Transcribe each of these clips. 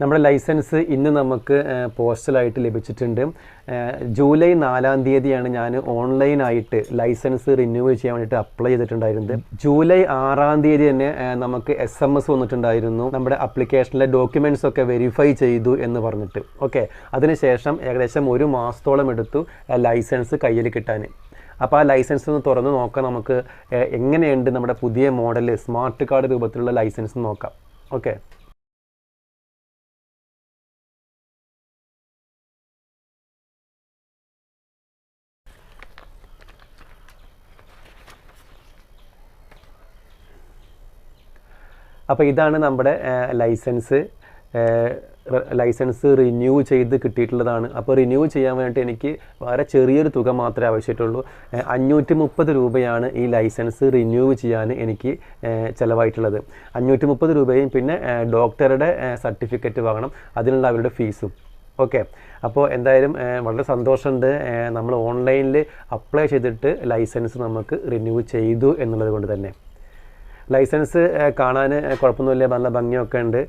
നമ്മുടെ ലൈസൻസ് ഇന്ന് നമുക്ക് പോസ്റ്റലായിട്ട് ലഭിച്ചിട്ടുണ്ട്. ജൂലൈ നാലാം തീയതിയാണ് ഞാൻ ഓൺലൈനായിട്ട് ലൈസൻസ് റിന്യൂ ചെയ്യാൻ വേണ്ടിയിട്ട് അപ്ലൈ ചെയ്തിട്ടുണ്ടായിരുന്നത്. ജൂലൈ ആറാം തീയതി തന്നെ നമുക്ക് എസ് എം എസ് വന്നിട്ടുണ്ടായിരുന്നു. നമ്മുടെ അപ്ലിക്കേഷനിലെ ഡോക്യുമെന്റ്സ് ഒക്കെ വെരിഫൈ ചെയ്തു എന്ന് പറഞ്ഞിട്ട്. ഓക്കെ അതിനുശേഷം ഏകദേശം ഒരു മാസത്തോളം എടുത്തു ലൈസൻസ് കയ്യിൽ കിട്ടാൻ. അപ്പോൾ ആ ലൈസൻസ് ഒന്ന് തുറന്ന് നോക്കാം നമുക്ക് എങ്ങനെയുണ്ട് നമ്മുടെ പുതിയ മോഡൽ സ്മാർട്ട് കാർഡ് രൂപത്തിലുള്ള ലൈസൻസ് നോക്കാം. ഓക്കെ അപ്പോൾ ഇതാണ് നമ്മുടെ ലൈസൻസ്. ലൈസൻസ് റിന്യൂ ചെയ്ത് കിട്ടിയിട്ടുള്ളതാണ്. അപ്പോൾ റിന്യൂ ചെയ്യാൻ വേണ്ടിയിട്ട് എനിക്ക് വളരെ ചെറിയൊരു തുക മാത്രമേ ആവശ്യമായിട്ടുള്ളൂ. അഞ്ഞൂറ്റി മുപ്പത് രൂപയാണ് ഈ ലൈസൻസ് റിന്യൂ ചെയ്യാൻ എനിക്ക് ചിലവായിട്ടുള്ളത്. അഞ്ഞൂറ്റി മുപ്പത് രൂപയും പിന്നെ ഡോക്ടറുടെ സർട്ടിഫിക്കറ്റ് വാങ്ങണം. അതിനുള്ള അവരുടെ ഫീസും. ഓക്കെ. അപ്പോൾ എന്തായാലും വളരെ സന്തോഷമുണ്ട്. നമ്മൾ ഓൺലൈനിൽ അപ്ലൈ ചെയ്തിട്ട് ലൈസൻസ് നമുക്ക് റിന്യൂ ചെയ്തു എന്നുള്ളത് കൊണ്ട് തന്നെ. ലൈസൻസ് കാണാൻ കുഴപ്പമൊന്നുമില്ല. നല്ല ഭംഗിയൊക്കെ ഉണ്ട്.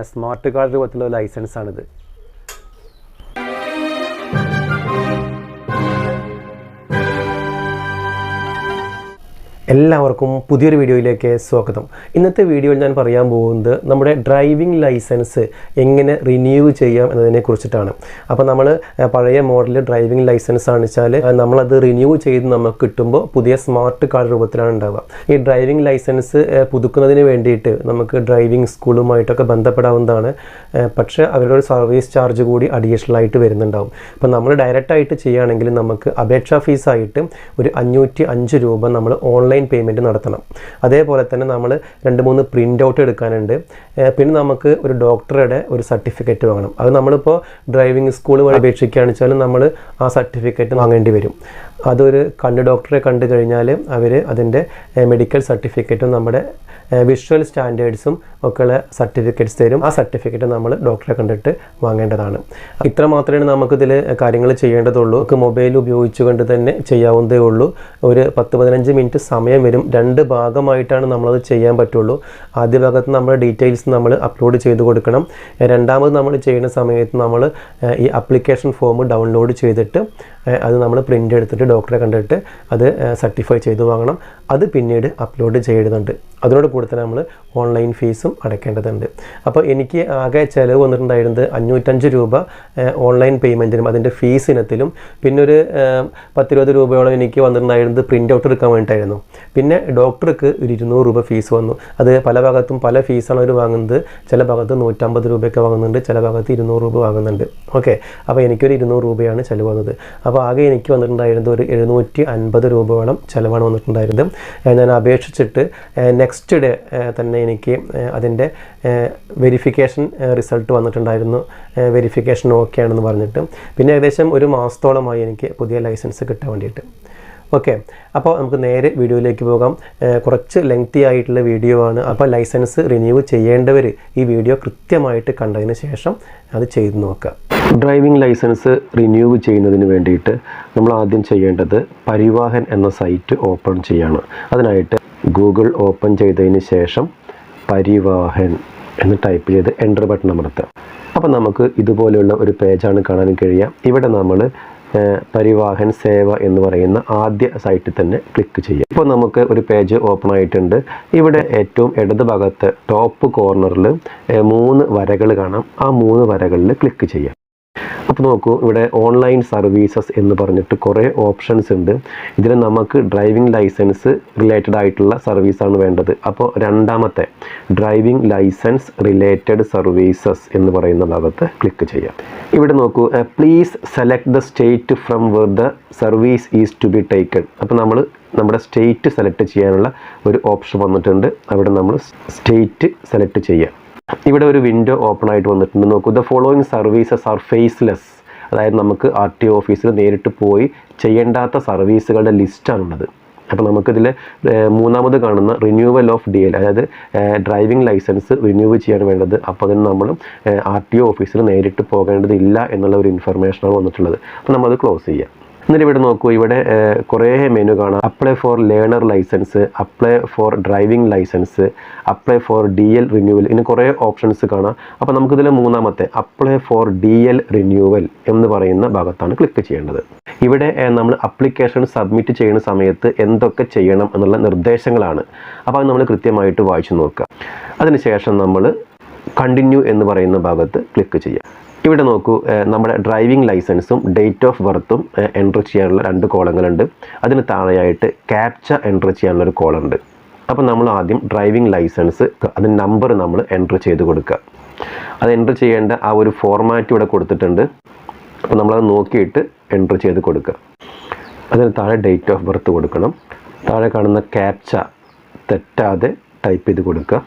സ്മാർട്ട് കാർഡ് പോലത്തുള്ള ലൈസൻസ് എല്ലാവർക്കും പുതിയൊരു വീഡിയോയിലേക്ക് സ്വാഗതം. ഇന്നത്തെ വീഡിയോയിൽ ഞാൻ പറയാൻ പോകുന്നത് നമ്മുടെ ഡ്രൈവിംഗ് ലൈസൻസ് എങ്ങനെ റിന്യൂ ചെയ്യാം എന്നതിനെ കുറിച്ചിട്ടാണ്. അപ്പോൾ നമ്മൾ പഴയ മോഡൽ ഡ്രൈവിംഗ് ലൈസൻസ് ആണ് നമ്മളത് റിന്യൂ ചെയ്ത് നമുക്ക് കിട്ടുമ്പോൾ പുതിയ സ്മാർട്ട് കാർഡ് രൂപത്തിലാണ് ഉണ്ടാവുക. ഈ ഡ്രൈവിംഗ് ലൈസൻസ് പുതുക്കുന്നതിന് വേണ്ടിയിട്ട് നമുക്ക് ഡ്രൈവിംഗ് സ്കൂളുമായിട്ടൊക്കെ ബന്ധപ്പെടാവുന്നതാണ്. പക്ഷേ അവരുടെ ഒരു സർവീസ് ചാർജ് കൂടി അഡീഷണൽ ആയിട്ട് വരുന്നുണ്ടാവും. അപ്പോൾ നമ്മൾ ഡയറക്റ്റായിട്ട് ചെയ്യുകയാണെങ്കിൽ നമുക്ക് അപേക്ഷാ ഫീസായിട്ട് ഒരു അഞ്ഞൂറ്റി അഞ്ച് രൂപ നമ്മൾ ഓൺലൈൻ പേയ്മെന്റ് നടത്തണം. അതേപോലെ തന്നെ നമ്മൾ രണ്ട് മൂന്ന് പ്രിന്റ് ഔട്ട് എടുക്കാനുണ്ട്. പിന്നെ നമുക്ക് ഒരു ഡോക്ടറുടെ ഒരു സർട്ടിഫിക്കറ്റ് വാങ്ങണം. അത് നമ്മളിപ്പോൾ ഡ്രൈവിംഗ് സ്കൂൾ വഴി അപേക്ഷിക്കുകയാണെന്ന് വെച്ചാൽ നമ്മൾ ആ സർട്ടിഫിക്കറ്റ് വാങ്ങേണ്ടി വരും. അതൊരു കണ്ണ് ഡോക്ടറെ കണ്ടു കഴിഞ്ഞാൽ അവർ അതിന്റെ മെഡിക്കൽ സർട്ടിഫിക്കറ്റും നമ്മുടെ വിഷ്വൽ സ്റ്റാൻഡേർഡ്സും ഒക്കെയുള്ള സർട്ടിഫിക്കറ്റ്സ് തരും. ആ സർട്ടിഫിക്കറ്റ് നമ്മൾ ഡോക്ടറെ കണ്ടിട്ട് വാങ്ങേണ്ടതാണ്. ഇത്ര മാത്രമേ നമുക്കിതിൽ കാര്യങ്ങൾ ചെയ്യേണ്ടതുള്ളൂ. നമുക്ക് മൊബൈൽ ഉപയോഗിച്ചുകൊണ്ട് തന്നെ ചെയ്യാവുന്നതേ ഉള്ളൂ. ഒരു പത്ത് പതിനഞ്ച് മിനിറ്റ് സമയം വരും. രണ്ട് ഭാഗമായിട്ടാണ് നമ്മളത് ചെയ്യാൻ പറ്റുള്ളൂ. ആദ്യ ഭാഗത്ത് നമ്മുടെ ഡീറ്റെയിൽസ് നമ്മൾ അപ്ലോഡ് ചെയ്ത് കൊടുക്കണം. രണ്ടാമത് നമ്മൾ ചെയ്യുന്ന സമയത്ത് നമ്മൾ ഈ അപ്ലിക്കേഷൻ ഫോം ഡൗൺലോഡ് ചെയ്തിട്ട് അത് നമ്മൾ പ്രിന്റ് എടുത്തിട്ട് ഡോക്ടറെ കണ്ടിട്ട് അത് സർട്ടിഫൈ ചെയ്ത് വാങ്ങണം. അത് പിന്നീട് അപ്ലോഡ് ചെയ്യേണ്ടതുണ്ട് അതിനോട് കൂടെ തന്നെ നമ്മൾ ഓൺലൈൻ ഫീസും അടയ്ക്കേണ്ടതുണ്ട്. അപ്പോൾ എനിക്ക് ആകെ ചിലവ് വന്നിട്ടുണ്ടായിരുന്നത് അഞ്ഞൂറ്റഞ്ച് രൂപ ഓൺലൈൻ പേയ്മെന്റിനും അതിന്റെ ഫീസ് ഇനത്തിലും. പിന്നെ ഒരു പത്തിരുപത് രൂപയോളം എനിക്ക് വന്നിട്ടുണ്ടായിരുന്നത് പ്രിന്റ് ഔട്ട് എടുക്കാൻ വേണ്ടിയിട്ടായിരുന്നു. പിന്നെ ഡോക്ടർക്ക് ഒരു ഇരുന്നൂറ് രൂപ ഫീസ് വന്നു. അത് പല ഭാഗത്തും പല ഫീസാണ് അവർ വാങ്ങുന്നത്. ചില ഭാഗത്ത് നൂറ്റമ്പത് രൂപയൊക്കെ വാങ്ങുന്നുണ്ട് ചില ഭാഗത്ത് ഇരുന്നൂറ് രൂപ വാങ്ങുന്നുണ്ട്. ഓക്കെ അപ്പോൾ എനിക്കൊരു ഇരുന്നൂറ് രൂപയാണ് ചിലവ് വന്നത്. അപ്പോൾ ആകെ എനിക്ക് വന്നിട്ടുണ്ടായിരുന്നത് ഒരു എഴുന്നൂറ്റി അൻപത് രൂപയോളം ചിലവാണ് വന്നിട്ടുണ്ടായിരുന്നത്. ഞാൻ അപേക്ഷിച്ചിട്ട് നെക്സ്റ്റ് ഡേ തന്നെ എനിക്ക് അതിന്റെ വെരിഫിക്കേഷൻ റിസൾട്ട് വന്നിട്ടുണ്ടായിരുന്നു. വെരിഫിക്കേഷൻ ഓക്കെ ആണെന്ന് പറഞ്ഞിട്ട്. പിന്നെ ഏകദേശം ഒരു മാസത്തോളമായി എനിക്ക് പുതിയ ലൈസൻസ് കിട്ടാൻ വേണ്ടിയിട്ട്. ഓക്കെ അപ്പോൾ നമുക്ക് നേരെ വീഡിയോയിലേക്ക് പോകാം. കുറച്ച് ലെങ്തി ആയിട്ടുള്ള വീഡിയോ ആണ്. അപ്പോൾ ലൈസൻസ് റിന്യൂ ചെയ്യേണ്ടവർ ഈ വീഡിയോ കൃത്യമായിട്ട് കണ്ടതിന് ശേഷം അത് ചെയ്ത് നോക്കുക. ഡ്രൈവിംഗ് ലൈസൻസ് റിന്യൂ ചെയ്യുന്നതിന് വേണ്ടിയിട്ട് നമ്മൾ ആദ്യം ചെയ്യേണ്ടത് പരിവാഹൻ എന്ന സൈറ്റ് ഓപ്പൺ ചെയ്യാണ്. അതിനായിട്ട് ഗൂഗിൾ ഓപ്പൺ ചെയ്തതിന് ശേഷം പരിവാഹൻ എന്ന് ടൈപ്പ് ചെയ്ത് എന്റർ ബട്ടൺ അമർത്തുക. അപ്പോൾ നമുക്ക് ഇതുപോലെയുള്ള ഒരു പേജാണ് കാണാൻ കഴിയുക. ഇവിടെ നമ്മൾ പരിവാഹൻ സേവ എന്ന് പറയുന്ന ആദ്യ സൈറ്റിൽ തന്നെ ക്ലിക്ക് ചെയ്യാം. ഇപ്പോൾ നമുക്ക് ഒരു പേജ് ഓപ്പൺ ആയിട്ടുണ്ട്. ഇവിടെ ഏറ്റവും ഇടത് ഭാഗത്ത് ടോപ്പ് കോർണറിൽ മൂന്ന് വരകൾ കാണാം. ആ മൂന്ന് വരകളിൽ ക്ലിക്ക് ചെയ്യാം. അപ്പോൾ നോക്കൂ ഇവിടെ ഓൺലൈൻ സർവീസസ് എന്ന് പറഞ്ഞിട്ട് കുറേ ഓപ്ഷൻസ് ഉണ്ട്. ഇതിൽ നമുക്ക് ഡ്രൈവിംഗ് ലൈസൻസ് റിലേറ്റഡ് ആയിട്ടുള്ള സർവീസാണ് വേണ്ടത്. അപ്പോൾ രണ്ടാമത്തെ ഡ്രൈവിംഗ് ലൈസൻസ് റിലേറ്റഡ് സർവീസസ് എന്ന് പറയുന്ന ഭാഗത്ത് ക്ലിക്ക് ചെയ്യാം. ഇവിടെ നോക്കൂ please select the state from where the service is to be taken അപ്പോൾ നമ്മൾ നമ്മുടെ സ്റ്റേറ്റ് സെലക്ട് ചെയ്യാനുള്ള ഒരു ഓപ്ഷൻ വന്നിട്ടുണ്ട്. അവിടെ നമ്മൾ സ്റ്റേറ്റ് സെലക്ട് ചെയ്യാം. ഇവിടെ ഒരു വിൻഡോ ഓപ്പൺ ആയിട്ട് വന്നിട്ടുണ്ട്. നോക്കൂ the following services are faceless അതായത് നമുക്ക് ആർ ടി ഓഫീസിൽ നേരിട്ട് പോയി ചെയ്യേണ്ടാത്ത സർവീസുകളുടെ ലിസ്റ്റാണുള്ളത് അപ്പോൾ നമുക്കിതിൽ മൂന്നാമത് കാണുന്ന റിന്യൂവൽ ഓഫ് ഡി എൽ അതായത് ഡ്രൈവിംഗ് ലൈസൻസ് റിന്യൂവ് ചെയ്യാൻ വേണ്ടത്. അപ്പോൾ അതിന് നമ്മൾ ആർ ടി ഒ ഓഫീസിൽ നേരിട്ട് പോകേണ്ടതില്ല എന്നുള്ള ഒരു ഇൻഫർമേഷനാണ് വന്നിട്ടുള്ളത്. അപ്പോൾ നമ്മളത് ക്ലോസ് ചെയ്യാം. എന്നിട്ട് ഇവിടെ നോക്കൂ ഇവിടെ കുറേ മെനു കാണാം. Apply for learner license apply for driving license apply for D L renewal ഇനി കുറേ ഓപ്ഷൻസ് കാണാം. അപ്പോൾ നമുക്കിതിൽ മൂന്നാമത്തെ apply for D L renewal എന്ന് പറയുന്ന ഭാഗത്താണ് ക്ലിക്ക് ചെയ്യേണ്ടത്. ഇവിടെ നമ്മൾ അപ്ലിക്കേഷൻ സബ്മിറ്റ് ചെയ്യുന്ന സമയത്ത് എന്തൊക്കെ ചെയ്യണം എന്നുള്ള നിർദ്ദേശങ്ങളാണ്. അപ്പോൾ അത് നമ്മൾ കൃത്യമായിട്ട് വായിച്ചു നോക്കുക. അതിനുശേഷം നമ്മൾ കണ്ടിന്യൂ എന്ന് പറയുന്ന ഭാഗത്ത് ക്ലിക്ക് ചെയ്യാം. ഇവിടെ നോക്കൂ നമ്മുടെ ഡ്രൈവിംഗ് ലൈസൻസും ഡേറ്റ് ഓഫ് ബർത്തും എൻട്രി ചെയ്യാനുള്ള രണ്ട് കോളങ്ങളുണ്ട്. അതിന് താഴെയായിട്ട് ക്യാപ്ച എൻട്രി ചെയ്യാനുള്ള ഒരു കോളുണ്ട്. അപ്പോൾ നമ്മൾ ആദ്യം ഡ്രൈവിംഗ് ലൈസൻസ് അതിന് നമ്പർ നമ്മൾ എൻട്രി ചെയ്ത് കൊടുക്കുക. അത് എൻട്രി ചെയ്യേണ്ട ആ ഒരു ഫോർമാറ്റ് ഇവിടെ കൊടുത്തിട്ടുണ്ട്. അപ്പോൾ നമ്മളത് നോക്കിയിട്ട് എൻട്രി ചെയ്ത് കൊടുക്കുക. അതിന് താഴെ ഡേറ്റ് ഓഫ് ബർത്ത് കൊടുക്കണം. താഴെ കാണുന്ന ക്യാപ്ച തെറ്റാതെ ടൈപ്പ് ചെയ്ത് കൊടുക്കുക.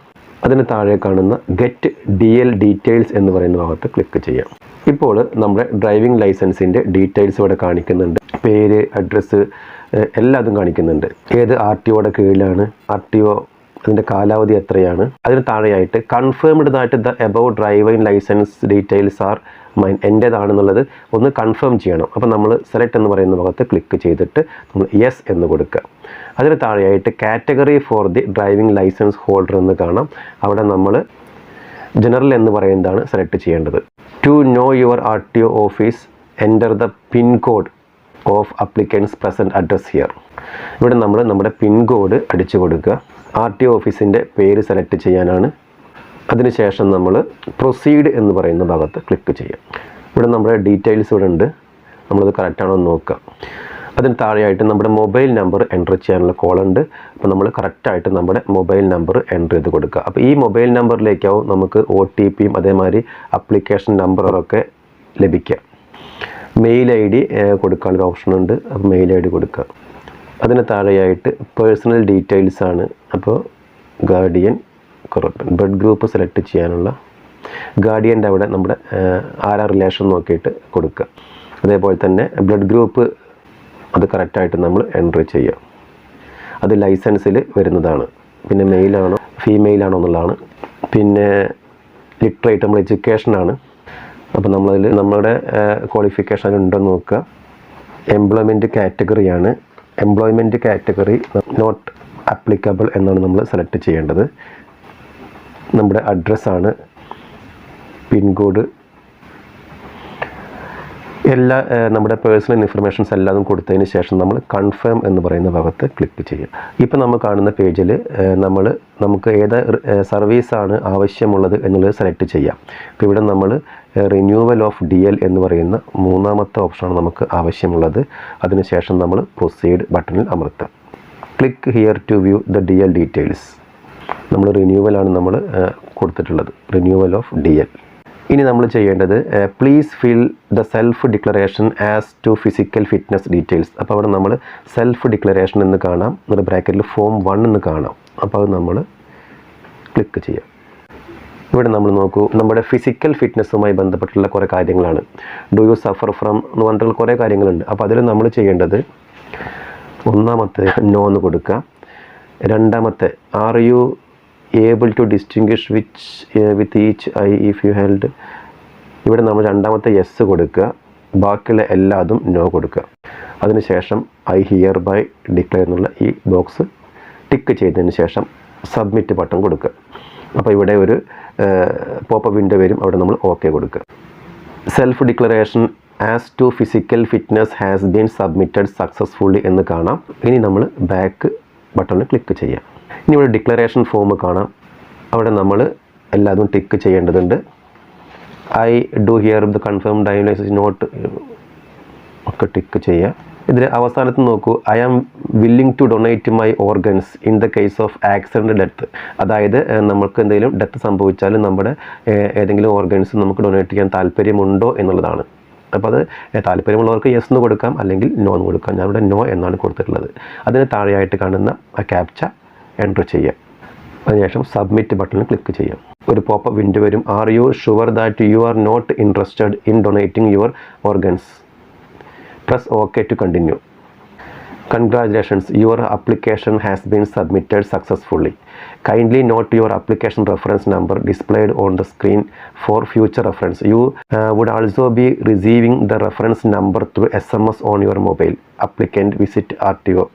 അതിന് താഴെ കാണുന്ന ഗെറ്റ് ഡി എൽ ഡീറ്റെയിൽസ് എന്ന് പറയുന്ന ഭാഗത്ത് ക്ലിക്ക് ചെയ്യാം. ഇപ്പോൾ നമ്മുടെ ഡ്രൈവിംഗ് ലൈസൻസിന്റെ ഡീറ്റെയിൽസ് ഇവിടെ കാണിക്കുന്നുണ്ട്. പേര് അഡ്രസ്സ് എല്ലാതും കാണിക്കുന്നുണ്ട്. ഏത് ആർ ടി ഒയുടെ കീഴിലാണ്? ആർ ടി ഒ അതിന്റെ കാലാവധി എത്രയാണ്? അതിന് താഴെയായിട്ട് confirmed that the above driving license details are mine എന്റേതാണെന്നുള്ളത് ഒന്ന് കൺഫേം ചെയ്യണം. അപ്പോൾ നമ്മൾ സെലക്ട് എന്ന് പറയുന്ന ഭാഗത്ത് ക്ലിക്ക് ചെയ്തിട്ട് നമ്മൾ യെസ് എന്ന് കൊടുക്കുക. അതിന് താഴെയായിട്ട് category for the driving license holder എന്ന് കാണാം. അവിടെ നമ്മൾ ജനറൽ എന്ന് പറയുന്നതാണ് സെലക്ട് ചെയ്യേണ്ടത്. To know your R T O office enter the pin code of applicants present address here. ഇവിടെ നമ്മൾ നമ്മുടെ പിൻ കോഡ് അടിച്ചു കൊടുക്കുക. ആർ ടി ഓഫീസിന്റെ പേര് സെലക്ട് ചെയ്യാനാണ്. അതിനുശേഷം നമ്മൾ പ്രൊസീഡ് എന്ന് പറയുന്ന ഭാഗത്ത് ക്ലിക്ക് ചെയ്യാം. ഇവിടെ നമ്മുടെ ഡീറ്റെയിൽസ് ഇവിടെ ഉണ്ട്. നമ്മളത് കറക്റ്റാണോ എന്ന് നോക്കുക അതിന് താഴെയായിട്ട് നമ്മുടെ മൊബൈൽ നമ്പർ എന്റർ ചെയ്യാനുള്ള കോളുണ്ട് അപ്പോൾ നമ്മൾ കറക്റ്റായിട്ട് നമ്മുടെ മൊബൈൽ നമ്പർ എന്റർ ചെയ്ത് കൊടുക്കുക. അപ്പോൾ ഈ മൊബൈൽ നമ്പറിലേക്കാവും നമുക്ക് ഒ ടി പിയും അതേമാതിരി അപ്ലിക്കേഷൻ നമ്പറൊക്കെ ലഭിക്കുക. മെയിൽ ഐ ഡി ഓപ്ഷൻ ഉണ്ട്. അപ്പോൾ മെയിൽ ഐ ഡി കൊടുക്കുക. അതിന് താഴെയായിട്ട് പേഴ്സണൽ ഡീറ്റെയിൽസ് ആണ്. അപ്പോൾ ഗാർഡിയൻ കുറപ്പൻ ബ്ലഡ് ഗ്രൂപ്പ് സെലക്ട് ചെയ്യാനുള്ള ഗാർഡിയന്റെ അവിടെ നമ്മുടെ ആരാ റിലേഷൻ നോക്കിയിട്ട് കൊടുക്കുക. അതേപോലെ തന്നെ ബ്ലഡ് ഗ്രൂപ്പ് അത് കറക്റ്റായിട്ട് നമ്മൾ എൻട്രി ചെയ്യുക. അത് ലൈസൻസിൽ വരുന്നതാണ്. പിന്നെ മെയിലാണോ? ഫീമെയിലാണോ എന്നുള്ളതാണ്. പിന്നെ ലിറ്ററേറ്റ് നമ്മൾ എഡ്യൂക്കേഷനാണ്. അപ്പോൾ നമ്മളതിൽ നമ്മുടെ ക്വാളിഫിക്കേഷൻ ഉണ്ടോ നോക്കുക. എംപ്ലോയ്മെന്റ് കാറ്റഗറിയാണ് എംപ്ലോയ്മെന്റ് കാറ്റഗറി നോട്ട് അപ്ലിക്കബിൾ എന്നാണ് നമ്മൾ സെലക്ട് ചെയ്യേണ്ടത്. നമ്മുടെ അഡ്രസ്സാണ് പിൻകോഡ് എല്ലാ നമ്മുടെ പേഴ്സണൽ ഇൻഫർമേഷൻസ് എല്ലാതും കൊടുത്തതിന് ശേഷം നമ്മൾ കൺഫേം എന്ന് പറയുന്ന ഭാഗത്ത് ക്ലിക്ക് ചെയ്യും ഇപ്പോൾ നമ്മൾ കാണുന്ന പേജിൽ നമ്മൾ നമുക്ക് ഏത് സർവീസാണ് ആവശ്യമുള്ളത് എന്നുള്ളത് സെലക്ട് ചെയ്യാം. ഇപ്പോൾ ഇവിടെ നമ്മൾ റിന്യൂവൽ ഓഫ് ഡി എൽ എന്ന് പറയുന്ന മൂന്നാമത്തെ ഓപ്ഷനാണ് നമുക്ക് ആവശ്യമുള്ളത്. അതിനുശേഷം നമ്മൾ പ്രൊസീഡ് ബട്ടണിൽ അമർത്താം click here to view the D L details നമ്മൾ റിന്യൂവലാണ് നമ്മൾ കൊടുത്തിട്ടുള്ളത്. റിന്യൂവൽ ഓഫ് ഡി എൽ ഇനി നമ്മൾ ചെയ്യേണ്ടത് please fill the self declaration as to physical fitness details അപ്പോൾ അവിടെ നമ്മൾ സെൽഫ് ഡിക്ലറേഷൻ എന്ന് കാണാം എന്നിട്ട് ബ്രാക്കറ്റിൽ ഫോം വൺ എന്ന് കാണാം. അപ്പോൾ അത് നമ്മൾ ക്ലിക്ക് ചെയ്യാം. ഇവിടെ നമ്മൾ നോക്കൂ നമ്മുടെ ഫിസിക്കൽ ഫിറ്റ്നസ്സുമായി ബന്ധപ്പെട്ടുള്ള കുറേ കാര്യങ്ങളാണ്. ഡു യു സഫർ ഫ്രം എന്ന് പറഞ്ഞിട്ടുള്ള കുറേ കാര്യങ്ങളുണ്ട്. അപ്പോൾ അതിൽ നമ്മൾ ചെയ്യേണ്ടത് ഒന്നാമത്തെ നോ എന്ന് കൊടുക്കുക. രണ്ടാമത്തെ are you able to distinguish which with each eye if you held ഇവിടെ നമ്മൾ രണ്ടാമത്തെ യെസ് കൊടുക്കുക. ബാക്കിയുള്ള എല്ലാതും നോ കൊടുക്കുക. അതിനുശേഷം ഐ ഹിയർ ബൈ ഡിക്ലെയർ എന്നുള്ള ഈ ബോക്സ് ടിക്ക് ചെയ്തതിന് ശേഷം സബ്മിറ്റ് ബട്ടൺ കൊടുക്കുക. അപ്പോൾ ഇവിടെ ഒരു പോപ്പ് വിൻഡോ വരും. അവിടെ നമ്മൾ ഓക്കെ കൊടുക്കുക. Self declaration as to physical fitness has been submitted successfully എന്ന് കാണാം. ഇനി നമ്മൾ ബാക്ക് ബട്ടണിൽ ക്ലിക്ക് ചെയ്യാം. ഇനി ഇവിടെ ഡിക്ലറേഷൻ ഫോം കാണാം. അവിടെ നമ്മൾ എല്ലാതും ടിക്ക് ചെയ്യേണ്ടതുണ്ട്. I do hear the confirm diagnosis not ഒക്കെ ടിക്ക് ചെയ്യുക ഇതിൽ അവസാനത്ത് നോക്കൂ. I am willing to donate my organs in the case of accident death അതായത് നമുക്ക് എന്തെങ്കിലും ഡെത്ത് സംഭവിച്ചാൽ നമ്മുടെ ഏതെങ്കിലും ഓർഗൻസ് നമുക്ക് ഡൊണേറ്റ് ചെയ്യാൻ താല്പര്യമുണ്ടോ എന്നുള്ളതാണ്. അപ്പോൾ അത് താല്പര്യമുള്ളവർക്ക് യെസ് എന്ന് കൊടുക്കാം അല്ലെങ്കിൽ നോ എന്ന് കൊടുക്കാം. ഞാനിവിടെ നോ എന്നാണ് കൊടുത്തിട്ടുള്ളത്. അതിന് താഴെയായിട്ട് കാണുന്ന ആ ക്യാപ്ച എന്റർ ചെയ്യാം. അതിനുശേഷം സബ്മിറ്റ് ബട്ടണിൽ ക്ലിക്ക് ചെയ്യാം. ഒരു പോപ്പ് വിൻഡ് വരും. Are you sure that you are not interested in donating your organs press okay to continue congratulations your application has been submitted successfully kindly note your application reference number displayed on the screen for future reference you would also be receiving the reference number through S M S on your mobile applicant visit R T O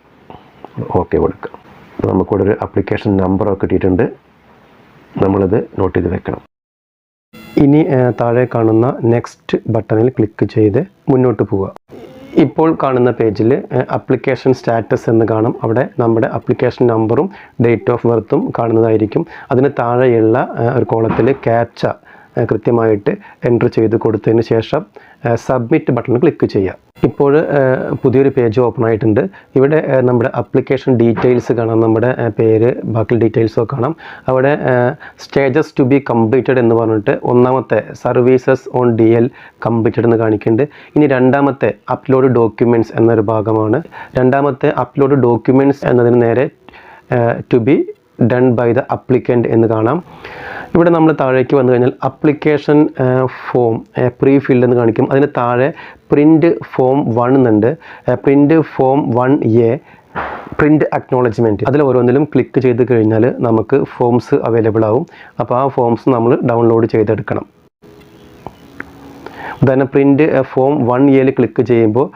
okay കൊടുക്കുക അപ്പോൾ നമുക്കിവിടെ ഒരു application നമ്പറൊക്കെ കിട്ടിയിട്ടുണ്ട്. നമ്മളിത് not ചെയ്ത് വെക്കണം. ഇനി താഴെ കാണുന്ന നെക്സ്റ്റ് ബട്ടണിൽ ക്ലിക്ക് ചെയ്ത് മുന്നോട്ട് പോവുക. ഇപ്പോൾ കാണുന്ന പേജിൽ അപ്ലിക്കേഷൻ സ്റ്റാറ്റസ് എന്ന് കാണും. അവിടെ നമ്മുടെ അപ്ലിക്കേഷൻ നമ്പറും ഡേറ്റ് ഓഫ് ബർത്തും കാണുന്നതായിരിക്കും. അതിന് താഴെയുള്ള ഒരു കോളത്തിൽ ക്യാപ്ച കൃത്യമായിട്ട് എന്റർ ചെയ്ത് കൊടുത്തതിന് ശേഷം സബ്മിറ്റ് ബട്ടൺ ക്ലിക്ക് ചെയ്യുക ഇപ്പോൾ പുതിയൊരു പേജ് ഓപ്പൺ ആയിട്ടുണ്ട്. ഇവിടെ നമ്മുടെ അപ്ലിക്കേഷൻ ഡീറ്റെയിൽസ് കാണാം. നമ്മുടെ പേര് ബാക്കി ഡീറ്റെയിൽസൊക്കെ കാണാം. അവിടെ സ്റ്റേജസ് ടു ബി കംപ്ലീറ്റഡ് എന്ന് പറഞ്ഞിട്ട് ഒന്നാമത്തെ services on D L completed എന്ന് കാണിക്കുന്നുണ്ട്. ഇനി രണ്ടാമത്തെ അപ്ലോഡ് ഡോക്യുമെന്റ്സ് എന്നൊരു ഭാഗമാണ്. രണ്ടാമത്തെ അപ്ലോഡ് ഡോക്യുമെന്റ്സ് എന്നതിന് നേരെ to be done by the applicant എന്ന് കാണാം. ഇവിടെ നമ്മൾ താഴേക്ക് വന്നു കഴിഞ്ഞാൽ അപ്ലിക്കേഷൻ ഫോം പ്രീ ഫിൽഡ് എന്ന് കാണിക്കും. അതിന് താഴെ പ്രിന്റ് ഫോം വൺ എന്നുണ്ട്. Print form one A print acknowledgement അതിൽ ഓരോന്നിലും ക്ലിക്ക് ചെയ്ത് കഴിഞ്ഞാൽ നമുക്ക് ഫോംസ് അവൈലബിൾ ആവും. അപ്പോൾ ആ ഫോംസ് നമ്മൾ ഡൗൺലോഡ് ചെയ്തെടുക്കണം. ഉദാഹരണം പ്രിന്റ് ഫോം വൺ എയിൽ ക്ലിക്ക് ചെയ്യുമ്പോൾ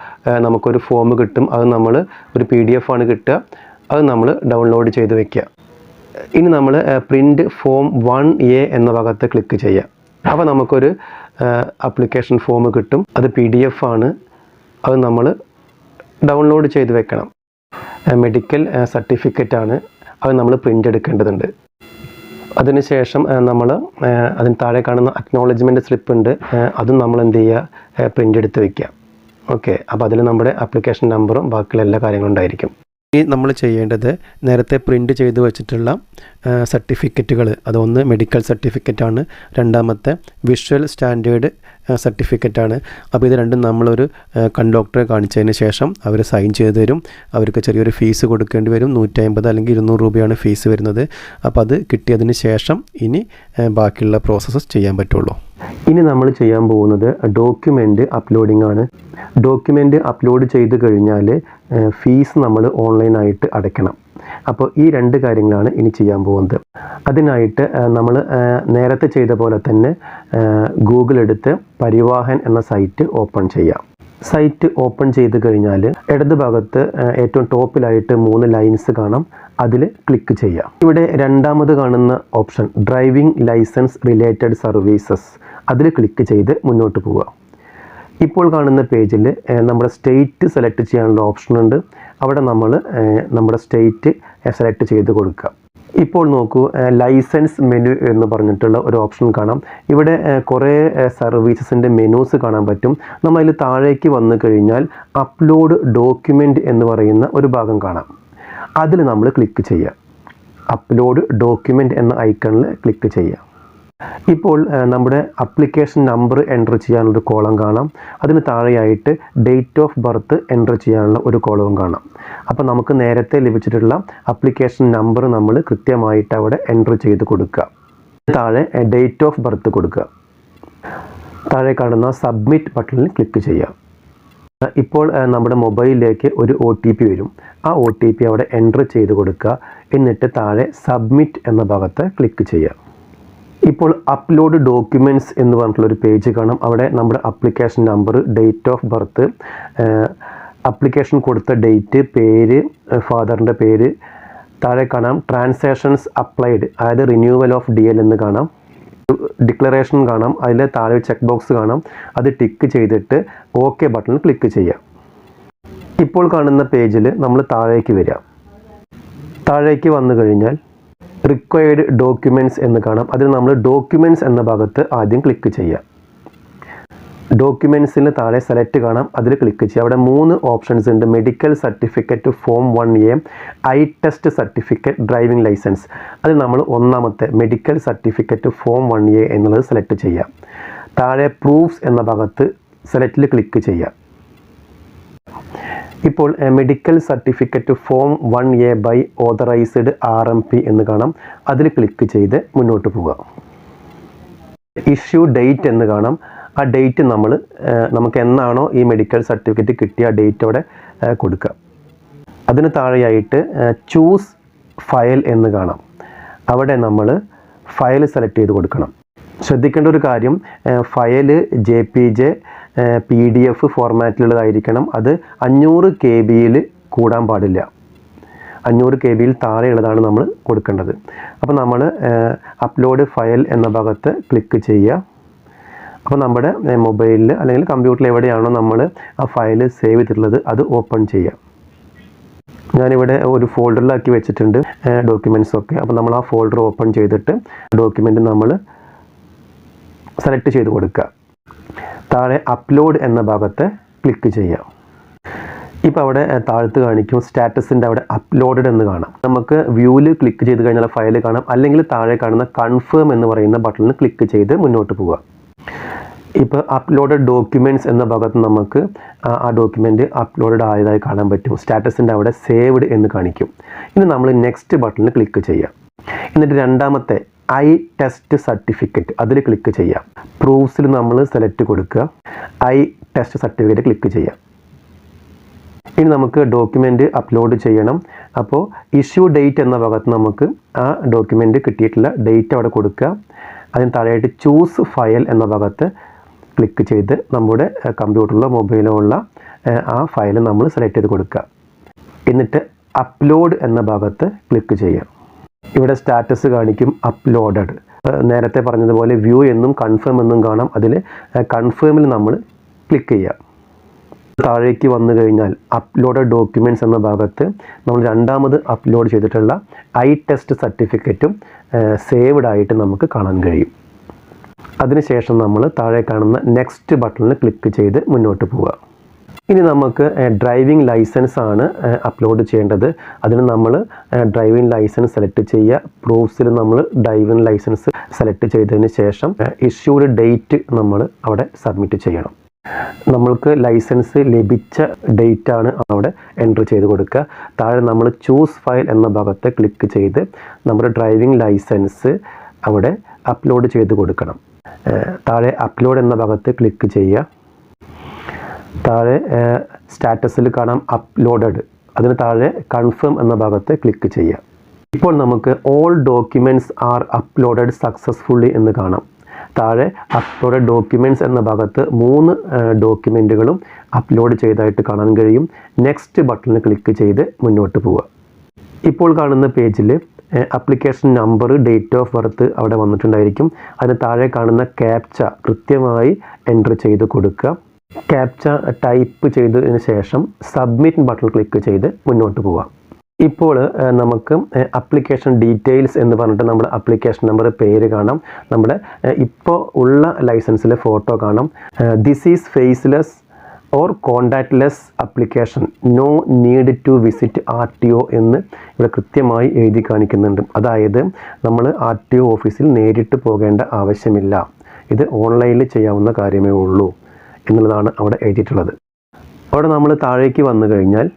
നമുക്കൊരു ഫോം കിട്ടും. അത് നമ്മൾ ഒരു പി ഡി എഫ് ആണ് കിട്ടുക. അത് നമ്മൾ ഡൗൺലോഡ് ചെയ്ത് വെക്കുക. ഇനി നമ്മൾ പ്രിന്റ് ഫോം വൺ എ എന്ന ഭാഗത്ത് ക്ലിക്ക് ചെയ്യുക. അപ്പോൾ നമുക്കൊരു അപ്ലിക്കേഷൻ ഫോം കിട്ടും. അത് പി ഡി എഫ് ആണ്. അത് നമ്മൾ ഡൗൺലോഡ് ചെയ്ത് വെക്കണം. മെഡിക്കൽ സർട്ടിഫിക്കറ്റ് ആണ്. അത് നമ്മൾ പ്രിന്റ് എടുക്കേണ്ടതുണ്ട്. അതിനുശേഷം നമ്മൾ അതിന് താഴെ കാണുന്ന അക്നോളജ്മെന്റ് സ്ലിപ്പ് ഉണ്ട്. അതും നമ്മൾ എന്ത് ചെയ്യുക? പ്രിന്റ് എടുത്ത് വയ്ക്കുക ഓക്കെ അപ്പോൾ അതിൽ നമ്മുടെ അപ്ലിക്കേഷൻ നമ്പറും ബാക്കിയുള്ള എല്ലാ കാര്യങ്ങളും ഉണ്ടായിരിക്കും. ഇനി നമ്മൾ ചെയ്യേണ്ടത് നേരത്തെ പ്രിന്റ് ചെയ്ത് വെച്ചിട്ടുള്ള സർട്ടിഫിക്കറ്റുകൾ അതൊന്ന് മെഡിക്കൽ സർട്ടിഫിക്കറ്റാണ് രണ്ടാമത്തെ വിഷ്വൽ സ്റ്റാൻഡേർഡ് സർട്ടിഫിക്കറ്റാണ് അപ്പോൾ ഇത് രണ്ടും നമ്മളൊരു കണ്ടക്ടറെ കാണിച്ചതിന് ശേഷം അവർ സൈൻ ചെയ്ത് തരും. അവർക്ക് ചെറിയൊരു ഫീസ് കൊടുക്കേണ്ടി വരും. നൂറ്റി അമ്പത് അല്ലെങ്കിൽ ഇരുന്നൂറ് രൂപയാണ് ഫീസ് വരുന്നത്. അപ്പോൾ അത് കിട്ടിയതിന് ശേഷം ഇനി ബാക്കിയുള്ള പ്രോസസ്സസ് ചെയ്യാൻ പറ്റുള്ളൂ. ഇനി നമ്മൾ ചെയ്യാൻ പോകുന്നത് ഡോക്യുമെന്റ് അപ്ലോഡിംഗ് ആണ്. ഡോക്യുമെന്റ് അപ്ലോഡ് ചെയ്ത് കഴിഞ്ഞാൽ ഫീസ് നമ്മൾ ഓൺലൈനായിട്ട് അടയ്ക്കണം. അപ്പോൾ ഈ രണ്ട് കാര്യങ്ങളാണ് ഇനി ചെയ്യാൻ പോകുന്നത്. അതിനായിട്ട് നമ്മൾ നേരത്തെ ചെയ്ത പോലെ തന്നെ ഗൂഗിൾ എടുത്ത് പരിവാഹൻ എന്ന സൈറ്റ് ഓപ്പൺ ചെയ്യാം. സൈറ്റ് ഓപ്പൺ ചെയ്ത് കഴിഞ്ഞാൽ ഇടത് ഭാഗത്ത് ഏറ്റവും ടോപ്പിലായിട്ട് മൂന്ന് ലൈൻസ് കാണാം. അതിൽ ക്ലിക്ക് ചെയ്യാം ഇവിടെ രണ്ടാമത് കാണുന്ന option driving license related services അതിൽ ക്ലിക്ക് ചെയ്ത് മുന്നോട്ട് പോവുക. ഇപ്പോൾ കാണുന്ന പേജിൽ നമ്മുടെ സ്റ്റേറ്റ് സെലക്ട് ചെയ്യാനുള്ള ഓപ്ഷനുണ്ട് അവിടെ നമ്മൾ നമ്മുടെ സ്റ്റേറ്റ് സെലക്ട് ചെയ്ത് കൊടുക്കുക. ഇപ്പോൾ നോക്കൂ ലൈസൻസ് മെനു എന്ന് പറഞ്ഞിട്ടുള്ള ഒരു ഓപ്ഷൻ കാണാം. ഇവിടെ കുറേ സർവീസസിന്റെ മെനൂസ് കാണാൻ പറ്റും. നമ്മൾ അതിൽ താഴേക്ക് വന്നു കഴിഞ്ഞാൽ അപ്ലോഡ് ഡോക്യുമെന്റ് എന്ന് പറയുന്ന ഒരു ഭാഗം കാണാം. അതിൽ നമ്മൾ ക്ലിക്ക് ചെയ്യുക. അപ്ലോഡ് ഡോക്യുമെന്റ് എന്ന ഐക്കണിൽ ക്ലിക്ക് ചെയ്യുക. ഇപ്പോൾ നമ്മുടെ അപ്ലിക്കേഷൻ നമ്പർ എന്റർ ചെയ്യാനുള്ള കോളം കാണാം. അതിന് താഴെയായിട്ട് ഡേറ്റ് ഓഫ് ബർത്ത് എന്റർ ചെയ്യാനുള്ള ഒരു കോളവും കാണാം. അപ്പോൾ നമുക്ക് നേരത്തെ ലഭിച്ചിട്ടുള്ള അപ്ലിക്കേഷൻ നമ്പർ നമ്മൾ കൃത്യമായിട്ട് അവിടെ എന്റർ ചെയ്ത് കൊടുക്കുക. താഴെ ഡേറ്റ് ഓഫ് ബർത്ത് കൊടുക്കുക. താഴെ കാണുന്ന സബ്മിറ്റ് ബട്ടണിൽ ക്ലിക്ക് ചെയ്യുക. ആ, ഇപ്പോൾ നമ്മുടെ മൊബൈലിലേക്ക് ഒരു ഒ ടി പി വരും. ആ ഒ ടി പി അവിടെ എന്റർ ചെയ്ത് കൊടുക്കുക. എന്നിട്ട് താഴെ സബ്മിറ്റ് എന്ന ഭാഗത്ത് ക്ലിക്ക് ചെയ്യുക. ഇപ്പോൾ അപ്ലോഡ് ഡോക്യുമെന്റ്സ് എന്ന് പറഞ്ഞിട്ടുള്ള ഒരു പേജ് കാണാം. അവിടെ നമ്മുടെ application number date of birth application കൊടുത്ത ഡേറ്റ് പേര് ഫാദറിന്റെ പേര്. താഴെ കാണാം ട്രാൻസാക്ഷൻസ് അപ്ലൈഡ് അതായത് റിന്യൂവൽ ഓഫ് ഡി എൽ എന്ന് കാണാം. ഡിക്ലറേഷൻ കാണാം അതിൽ താഴെ ചെക്ക് ബോക്സ് കാണാം. അത് ടിക്ക് ചെയ്തിട്ട് ഓക്കെ ബട്ടൺ ക്ലിക്ക് ചെയ്യാം ഇപ്പോൾ കാണുന്ന പേജിൽ നമ്മൾ താഴേക്ക് വരിക. താഴേക്ക് വന്നു കഴിഞ്ഞാൽ റിക്വയർഡ് ഡോക്യുമെന്റ്സ് എന്ന് കാണാം. അതിൽ നമ്മൾ ഡോക്യുമെന്റ്സ് എന്ന ഭാഗത്ത് ആദ്യം ക്ലിക്ക് ചെയ്യുക. ഡോക്യുമെന്റ്സിന് താഴെ സെലക്ട് കാണാം. അതിൽ ക്ലിക്ക് ചെയ്യുക. അവിടെ മൂന്ന് ഓപ്ഷൻസ് ഉണ്ട്. Medical certificate form one A eye test certificate driving license അതിൽ നമ്മൾ ഒന്നാമത്തെ medical certificate form one A എന്നുള്ളത് സെലക്ട് ചെയ്യാം താഴെ പ്രൂഫ്സ് എന്ന ഭാഗത്ത് സെലക്റ്റിൽ ക്ലിക്ക് ചെയ്യാം ഇപ്പോൾ medical certificate form one A by authorised R M P എന്ന് കാണാം. അതിൽ ക്ലിക്ക് ചെയ്ത് മുന്നോട്ട് പോവുക. ഇഷ്യൂ ഡേറ്റ് എന്ന് കാണാം. ആ ഡേറ്റ് നമ്മൾ നമുക്ക് എന്നാണോ ഈ മെഡിക്കൽ സർട്ടിഫിക്കറ്റ് കിട്ടിയ ആ ഡേറ്റ് അവിടെ കൊടുക്കുക. അതിന് താഴെയായിട്ട് ചൂസ് ഫയൽ എന്ന് കാണാം. അവിടെ നമ്മൾ ഫയൽ സെലക്ട് ചെയ്ത് കൊടുക്കണം. ശ്രദ്ധിക്കേണ്ട ഒരു കാര്യം file J P J P D F ഫോർമാറ്റിലുള്ളതായിരിക്കണം അത് അഞ്ഞൂറ് കെ ബിയിൽ കൂടാൻ പാടില്ല. അഞ്ഞൂറ് കെ ബിയിൽ താഴെയുള്ളതാണ് നമ്മൾ കൊടുക്കേണ്ടത്. അപ്പോൾ നമ്മൾ അപ്ലോഡ് ഫയൽ എന്ന ഭാഗത്ത് ക്ലിക്ക് ചെയ്യുക. അപ്പോൾ നമ്മുടെ മൊബൈലിൽ അല്ലെങ്കിൽ കമ്പ്യൂട്ടറിൽ എവിടെയാണോ നമ്മൾ ആ ഫയൽ സേവ് ചെയ്തിട്ടുള്ളത് അത് ഓപ്പൺ ചെയ്യാം ഞാനിവിടെ ഒരു ഫോൾഡറിലാക്കി വെച്ചിട്ടുണ്ട് ഡോക്യുമെന്റ്സ് ഒക്കെ. അപ്പോൾ നമ്മൾ ആ ഫോൾഡർ ഓപ്പൺ ചെയ്തിട്ട് ഡോക്യുമെന്റ് നമ്മൾ സെലക്ട് ചെയ്ത് കൊടുക്കുക. താഴെ അപ്ലോഡ് എന്ന ഭാഗത്തെ ക്ലിക്ക് ചെയ്യാം ഇപ്പോൾ അവിടെ താഴത്ത് കാണിക്കും സ്റ്റാറ്റസിന്റെ അവിടെ അപ്ലോഡഡ് എന്ന് കാണാം. നമുക്ക് വ്യൂവിൽ ക്ലിക്ക് ചെയ്ത് കഴിഞ്ഞാൽ ഫയൽ കാണാം. അല്ലെങ്കിൽ താഴെ കാണുന്ന കൺഫേം എന്ന് പറയുന്ന ബട്ടണിൽ ക്ലിക്ക് ചെയ്ത് മുന്നോട്ട് പോവുക. ഇപ്പോൾ അപ്ലോഡഡ് ഡോക്യുമെന്റ്സ് എന്ന ഭാഗത്ത് നമുക്ക് ആ- ഡോക്യുമെന്റ് അപ്ലോഡഡ് ആയതായി കാണാൻ പറ്റും. സ്റ്റാറ്റസിന്റെ അവിടെ സേവ്ഡ് എന്ന് കാണിക്കും. ഇനി നമ്മൾ നെക്സ്റ്റ് ബട്ടണിൽ ക്ലിക്ക് ചെയ്യാം. എന്നിട്ട് രണ്ടാമത്തെ ഐ ടെസ്റ്റ് സർട്ടിഫിക്കറ്റ് അതിൽ ക്ലിക്ക് ചെയ്യാം. പ്രൂഫ്സിൽ നമ്മൾ സെലക്ട് കൊടുക്കുക. ഐ ടെസ്റ്റ് സർട്ടിഫിക്കറ്റ് ക്ലിക്ക് ചെയ്യാം. ഇനി നമുക്ക് ഡോക്യുമെന്റ് അപ്ലോഡ് ചെയ്യണം. അപ്പോൾ ഇഷ്യൂ ഡേറ്റ് എന്ന ഭാഗത്ത് നമുക്ക് ആ ഡോക്യുമെന്റ് കിട്ടിയിട്ടുള്ള ഡേറ്റ് അവിടെ കൊടുക്കുക. അതിന് താഴെയായിട്ട് ചൂസ് ഫയൽ എന്ന ഭാഗത്ത് ക്ലിക്ക് ചെയ്ത് നമ്മുടെ കമ്പ്യൂട്ടറിലോ മൊബൈലോ ഉള്ള ആ ഫയൽ നമ്മൾ സെലക്ട് ചെയ്ത് കൊടുക്കുക. എന്നിട്ട് അപ്ലോഡ് എന്ന ഭാഗത്ത് ക്ലിക്ക് ചെയ്യാം ഇവിടെ സ്റ്റാറ്റസ് കാണിക്കും അപ്ലോഡഡ് നേരത്തെ പറഞ്ഞതുപോലെ വ്യൂ എന്നും കൺഫേം എന്നും കാണാം. അതിൽ കൺഫേമിൽ നമ്മൾ ക്ലിക്ക് ചെയ്യാം താഴേക്ക് വന്നു കഴിഞ്ഞാൽ അപ്ലോഡഡ് ഡോക്യുമെന്റ്സ് എന്ന ഭാഗത്ത് നമ്മൾ രണ്ടാമത് അപ്ലോഡ് ചെയ്തിട്ടുള്ള ഐ ടെസ്റ്റ് സർട്ടിഫിക്കറ്റും സേവ്ഡ് ആയിട്ട് നമുക്ക് കാണാൻ കഴിയും. അതിനുശേഷം നമ്മൾ താഴെ കാണുന്ന നെക്സ്റ്റ് ബട്ടണിൽ ക്ലിക്ക് ചെയ്ത് മുന്നോട്ട് പോവുക. ഇനി നമുക്ക് ഡ്രൈവിംഗ് ലൈസൻസ് ആണ് അപ്ലോഡ് ചെയ്യേണ്ടത്. അതിന് നമ്മൾ ഡ്രൈവിംഗ് ലൈസൻസ് സെലക്ട് ചെയ്യുക. പ്രൂഫ്സിൽ നമ്മൾ ഡ്രൈവിംഗ് ലൈസൻസ് സെലക്ട് ചെയ്തതിന് ശേഷം ഇഷ്യൂഡ് ഡേറ്റ് നമ്മൾ അവിടെ സബ്മിറ്റ് ചെയ്യണം. നമ്മൾക്ക് ലൈസൻസ് ലഭിച്ച ഡേറ്റ് ആണ് അവിടെ എന്റർ ചെയ്ത് കൊടുക്കുക. താഴെ നമ്മൾ ചൂസ് ഫയൽ എന്ന ഭാഗത്ത് ക്ലിക്ക് ചെയ്ത് നമ്മുടെ ഡ്രൈവിംഗ് ലൈസൻസ് അവിടെ അപ്ലോഡ് ചെയ്ത് കൊടുക്കണം. താഴെ അപ്ലോഡ് എന്ന ഭാഗത്ത് ക്ലിക്ക് ചെയ്യുക. താഴെ സ്റ്റാറ്റസിൽ കാണാം അപ്ലോഡഡ് അതിന് താഴെ കൺഫേം എന്ന ഭാഗത്ത് ക്ലിക്ക് ചെയ്യുക. ഇപ്പോൾ നമുക്ക് all documents are uploaded successfully എന്ന് കാണാം. താഴെ അപ്ലോഡ് ഡോക്യുമെന്റ്സ് എന്ന ഭാഗത്ത് മൂന്ന് ഡോക്യുമെന്റുകളും അപ്ലോഡ് ചെയ്തതായിട്ട് കാണാൻ കഴിയും. നെക്സ്റ്റ് ബട്ടണിൽ ക്ലിക്ക് ചെയ്ത് മുന്നോട്ട് പോവുക. ഇപ്പോൾ കാണുന്ന പേജിൽ application number date of birth അവിടെ വന്നിട്ടുണ്ടായിരിക്കും. അതിന് താഴെ കാണുന്ന ക്യാപ്ച കൃത്യമായി എന്റർ ചെയ്ത് കൊടുക്കുക. ക്യാപ്ച ടൈപ്പ് ചെയ്തതിന് ശേഷം സബ്മിറ്റ് ബട്ടൺ ക്ലിക്ക് ചെയ്ത് മുന്നോട്ട് പോവാം ഇപ്പോൾ നമുക്ക് അപ്ലിക്കേഷൻ ഡീറ്റെയിൽസ് എന്ന് പറഞ്ഞിട്ട് നമ്മുടെ അപ്ലിക്കേഷൻ നമ്പർ പേര് കാണാം. നമ്മുടെ ഇപ്പോൾ ഉള്ള ലൈസൻസിലെ ഫോട്ടോ കാണാം. This is faceless or contactless application no need to visit R T O എന്ന് ഇവിടെ കൃത്യമായി എഴുതി കാണിക്കുന്നുണ്ട്. അതായത് നമ്മൾ ആർ ടി ഒ ഓഫീസിൽ നേരിട്ട് പോകേണ്ട ആവശ്യമില്ല. ഇത് ഓൺലൈനിൽ ചെയ്യാവുന്ന കാര്യമേ ഉള്ളൂ. എന്നുള്ളതാണ് അവിടെ എഴുതിയിട്ടുള്ളത്. അവിടെ നമ്മൾ താഴേക്ക് വന്നു കഴിഞ്ഞാൽ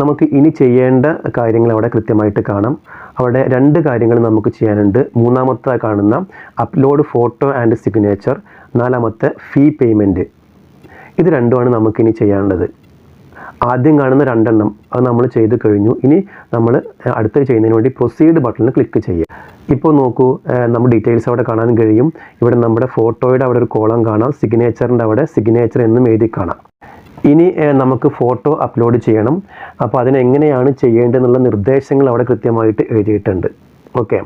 നമുക്ക് ഇനി ചെയ്യേണ്ട കാര്യങ്ങൾ അവിടെ കൃത്യമായിട്ട് കാണാം. അവിടെ രണ്ട് കാര്യങ്ങൾ നമുക്ക് ചെയ്യാനുണ്ട്. മൂന്നാമത്തെ കാണുന്ന അപ്ലോഡ് ഫോട്ടോ ആൻഡ് സിഗ്നേച്ചർ നാലാമത്തെ ഫീ പേയ്മെന്റ് ഇത് രണ്ടുമാണ് നമുക്കിനി ചെയ്യാനുള്ളത്. ആദ്യം കാണുന്ന രണ്ടെണ്ണം അത് നമ്മൾ ചെയ്ത് കഴിഞ്ഞു. ഇനി നമ്മൾ അടുത്ത് ചെയ്യുന്നതിന് വേണ്ടി പ്രൊസീഡ് ബട്ടണിൽ ക്ലിക്ക് ചെയ്യുക. ഇപ്പോൾ നോക്കൂ നമ്മൾ ഡീറ്റെയിൽസ് അവിടെ കാണാൻ കഴിയും. ഇവിടെ നമ്മുടെ ഫോട്ടോയുടെ അവിടെ ഒരു കോളം കാണാം. സിഗ്നേച്ചറിന്റെ അവിടെ സിഗ്നേച്ചർ എന്നും എഴുതി കാണാം. ഇനി നമുക്ക് ഫോട്ടോ അപ്ലോഡ് ചെയ്യണം. അപ്പോൾ അതിനെങ്ങനെയാണ് ചെയ്യേണ്ടതെന്നുള്ള നിർദ്ദേശങ്ങൾ അവിടെ കൃത്യമായിട്ട് എഴുതിയിട്ടുണ്ട്. ഓക്കെ.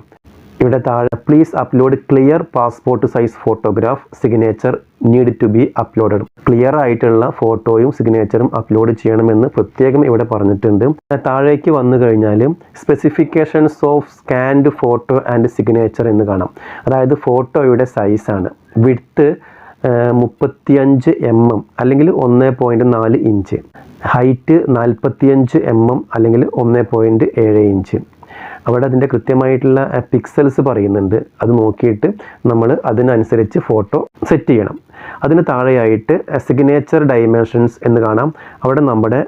ഇവിടെ താഴെ please upload clear passport size photograph signature need to be uploaded clear ആയിട്ടുള്ള ഫോട്ടോയും സിഗ്നേച്ചറും അപ്ലോഡ് ചെയ്യണമെന്ന് പ്രത്യേകം ഇവിടെ പറഞ്ഞിട്ടുണ്ട്. താഴേക്ക് വന്നു കഴിഞ്ഞാൽ specifications of scanned photo and signature എന്ന് കാണാം. അതായത് ഫോട്ടോയുടെ സൈസാണ് വിഡ്ത്ത് മുപ്പത്തിയഞ്ച് എം എം അല്ലെങ്കിൽ ഒന്ന് പോയിന്റ് നാല് ഇഞ്ച്. ഹൈറ്റ് നാൽപ്പത്തിയഞ്ച് എം എം അല്ലെങ്കിൽ ഒന്ന് പോയിന്റ് ഏഴ് ഇഞ്ച്. അവിടെ അതിന്റെ കൃത്യമായിട്ടുള്ള പിക്സൽസ് പറയുന്നുണ്ട്. അത് നോക്കിയിട്ട് നമ്മൾ അതിനനുസരിച്ച് ഫോട്ടോ സെറ്റ് ചെയ്യണം. അതിന് താഴെയായിട്ട് സിഗ്നേച്ചർ ഡൈമെൻഷൻസ് എന്ന് കാണാം. അവിടെ നമ്മുടെ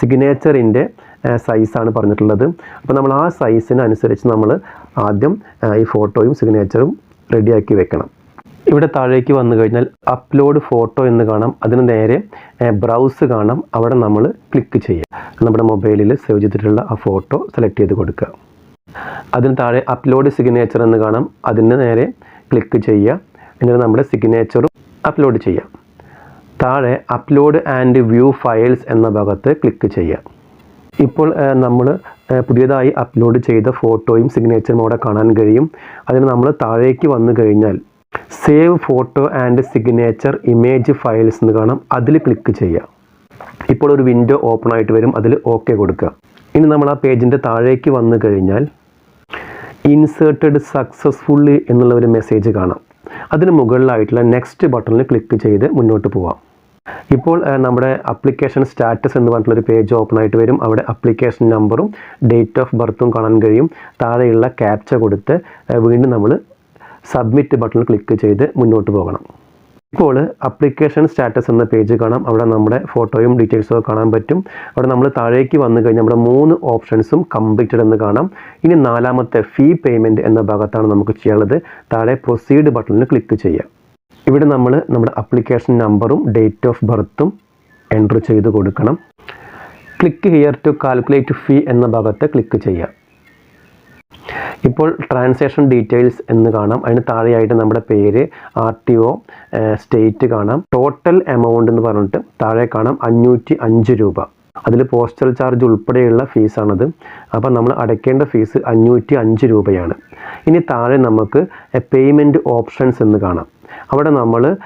സിഗ്നേച്ചറിന്റെ സൈസാണ് പറഞ്ഞിട്ടുള്ളത്. അപ്പോൾ നമ്മൾ ആ സൈസിനനുസരിച്ച് നമ്മൾ ആദ്യം ഈ ഫോട്ടോയും സിഗ്നേച്ചറും റെഡിയാക്കി വെക്കണം. ഇവിടെ താഴേക്ക് വന്നു കഴിഞ്ഞാൽ അപ്ലോഡ് ഫോട്ടോ എന്ന് കാണാം. അതിന് നേരെ ബ്രൗസ് കാണാം. അവിടെ നമ്മൾ ക്ലിക്ക് ചെയ്യുക. നമ്മുടെ മൊബൈലിൽ സേവ് ചെയ്തിട്ടുള്ള ആ ഫോട്ടോ സെലക്ട് ചെയ്ത് കൊടുക്കുക. അതിന് താഴെ അപ്ലോഡ് സിഗ്നേച്ചർ എന്ന് കാണാം. അതിന് നേരെ ക്ലിക്ക് ചെയ്യുക. എന്നിട്ട് നമ്മുടെ സിഗ്നേച്ചറും അപ്ലോഡ് ചെയ്യാം താഴെ അപ്ലോഡ് ആൻഡ് വ്യൂ ഫയൽസ് എന്ന ഭാഗത്ത് ക്ലിക്ക് ചെയ്യുക. ഇപ്പോൾ നമ്മൾ പുതിയതായി അപ്ലോഡ് ചെയ്ത ഫോട്ടോയും സിഗ്നേച്ചറും അവിടെ കാണാൻ കഴിയും. അതിന് നമ്മൾ താഴേക്ക് വന്നു കഴിഞ്ഞാൽ save photo and signature image files എന്ന് കാണാം. അതിൽ ക്ലിക്ക് ചെയ്യുക. ഇപ്പോൾ ഒരു വിൻഡോ ഓപ്പൺ ആയിട്ട് വരും. അതിൽ ഓക്കെ കൊടുക്കുക. ഇനി നമ്മൾ ആ പേജിന്റെ താഴേക്ക് വന്നു കഴിഞ്ഞാൽ ഇൻസേർട്ടഡ് സക്സസ്ഫുള്ളി എന്നുള്ള ഒരു മെസ്സേജ് കാണാം. അതിന് മുകളിലായിട്ടുള്ള നെക്സ്റ്റ് ബട്ടണിൽ ക്ലിക്ക് ചെയ്ത് മുന്നോട്ട് പോവാം. ഇപ്പോൾ നമ്മുടെ അപ്ലിക്കേഷൻ സ്റ്റാറ്റസ് എന്ന് പറഞ്ഞിട്ടുള്ളൊരു പേജ് ഓപ്പൺ ആയിട്ട് വരും. അവിടെ അപ്ലിക്കേഷൻ നമ്പറും ഡേറ്റ് ഓഫ് ബർത്തും കാണാൻ കഴിയും. താഴെയുള്ള ക്യാപ്ച കൊടുത്ത് വീണ്ടും നമ്മൾ സബ്മിറ്റ് ബട്ടൺ ക്ലിക്ക് ചെയ്ത് മുന്നോട്ട് പോകണം. ഇപ്പോൾ അപ്ലിക്കേഷൻ സ്റ്റാറ്റസ് എന്ന പേജ് കാണാം. അവിടെ നമ്മുടെ ഫോട്ടോയും ഡീറ്റെയിൽസും കാണാൻ പറ്റും. അവിടെ നമ്മൾ താഴേക്ക് വന്നു കഴിഞ്ഞാൽ നമ്മുടെ മൂന്ന് ഓപ്ഷൻസും കംപ്ലീറ്റഡ് എന്ന് കാണാം. ഇനി നാലാമത്തെ ഫീ പേയ്മെന്റ് എന്ന ഭാഗത്താണ് നമുക്ക് ചെയ്യാനുള്ളത്. താഴെ പ്രൊസീഡ് ബട്ടണിൽ ക്ലിക്ക് ചെയ്യാം ഇവിടെ നമ്മൾ നമ്മുടെ അപ്ലിക്കേഷൻ നമ്പറും ഡേറ്റ് ഓഫ് ബർത്തും എൻട്രി ചെയ്ത് കൊടുക്കണം. Click here to calculate fee എന്ന ഭാഗത്ത് ക്ലിക്ക് ചെയ്യാം ഇപ്പോൾ ട്രാൻസാക്ഷൻ ഡീറ്റെയിൽസ് എന്ന് കാണാം. അതിന് താഴെയായിട്ട് നമ്മുടെ പേര് ആർ ടി ഒ സ്റ്റേറ്റ് കാണാം. ടോട്ടൽ എമൗണ്ട് എന്ന് പറഞ്ഞിട്ട് താഴെ കാണാം അഞ്ഞൂറ്റി അഞ്ച് രൂപ. അതിൽ പോസ്റ്റൽ ചാർജ് ഉൾപ്പെടെയുള്ള ഫീസാണത് അപ്പോൾ നമ്മൾ അടയ്ക്കേണ്ട ഫീസ് അഞ്ഞൂറ്റി അഞ്ച് രൂപയാണ്. ഇനി താഴെ നമുക്ക് പേയ്മെന്റ് ഓപ്ഷൻസ് എന്ന് കാണാം. അവിടെ നമ്മൾ